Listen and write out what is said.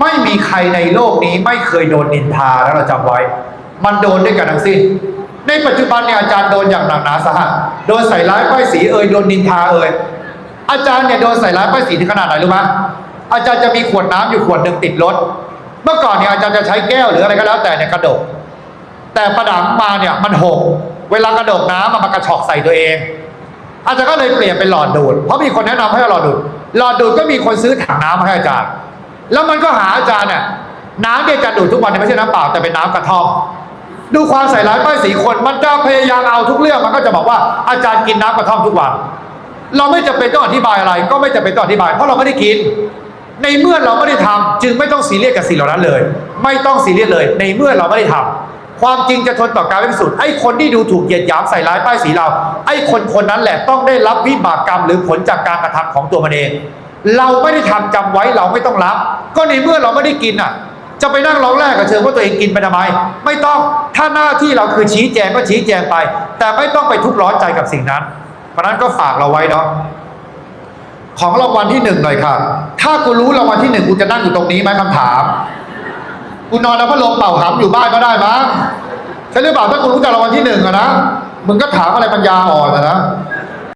ไม่มีใครในโลกนี้ไม่เคยโดนนินทาแล้วเราจำไว้ มันโดนด้วยกันทั้งสิ้น ในปัจจุบันเนี่ยอาจารย์โดนอย่างหนักหนาสาหัสโดนใส่ร้ายป้ายสีเอ่ยโดนนินทาเอ่ยอาจารย์เนี่ยโดนใส่ร้ายป้ายสีถึงขนาดไหนรู้ไหมอาจารย์จะมีขวดน้ำอยู่ขวดหนึ่งติดรถ เมื่อก่อนเนี่ยอาจารย์จะใช้แก้วหรืออะไรก็แล้วแต่เนี่ยกระดก แต่ประดังมาเนี่ยมันหก เวลากระดกน้ำมันมากระชอกใส่ตัวเอง อาจารย์ก็เลยเปลี่ยนเป็นหลอดดูด เพราะมีคนแนะนำให้เอาหลอดดูด หลอดดูดก็มีคนซื้อถังน้ำมาให้อาจารย์ แล้วมันก็หาอาจารย์เนี่ยน้ำที่อาจารย์ดูดทุกวันเนี่ยไม่ใช่น้ำเปล่าแต่เป็นน้ำกระท่อมดูความใส่ร้ายป้ายสีคน มันจะพยายามเอาทุกเรื่องมันก็จะบอกว่าอาจารย์กินน้ำกระท่อมทุกวัน เราไม่จำเป็นต้องอธิบายอะไร ก็ไม่จำเป็นต้องอธิบาย เพราะเราไม่ได้กิน ในเมื่อเราไม่ได้ทำจึงไม่ต้องซีเรียสกับสิ่งเหล่านั้นเลย ไม่ต้องซีเรียสเลย ในเมื่อเราไม่ได้ทำความจริงจะทนต่อการพิสูจน์ไอ้คนที่ดูถูกเหยียดหยามใส่ร้ายป้ายสีเรา ไอ้คนคนนั้นแหละต้องได้รับวิบากกรรมหรือผลจากการกระทำของตัวมันเอง เราไม่ได้ทำจำไว้เราไม่ต้องรับ ก็ในเมื่อเราไม่ได้กินอะ จะไปนั่งร้องแรกกับเชิงว่าตัวเองกินไปทำไม ไม่ต้องถ้าหน้าที่เราคือชี้แจงก็ชี้แจงไป แต่ไม่ต้องไปทุกข์ร้อนใจกับสิ่งนั้น เพราะนั้นก็ฝากเราไว้เนาะของรางวัลที่หนึ่งหน่อยค่ะ ถ้ากูรู้รางวัลที่หนึ่งกูจะนั่งอยู่ตรงนี้ไหมคำถามกูนอนแล้วพัดลมเป่าหำอยู่บ้านก็ได้มั้งใช่หรือเปล่าถ้ากูรู้จากรางวัลที่หนึ่งอะนะมึงก็ถามอะไรปัญญาอ่อนอะนะ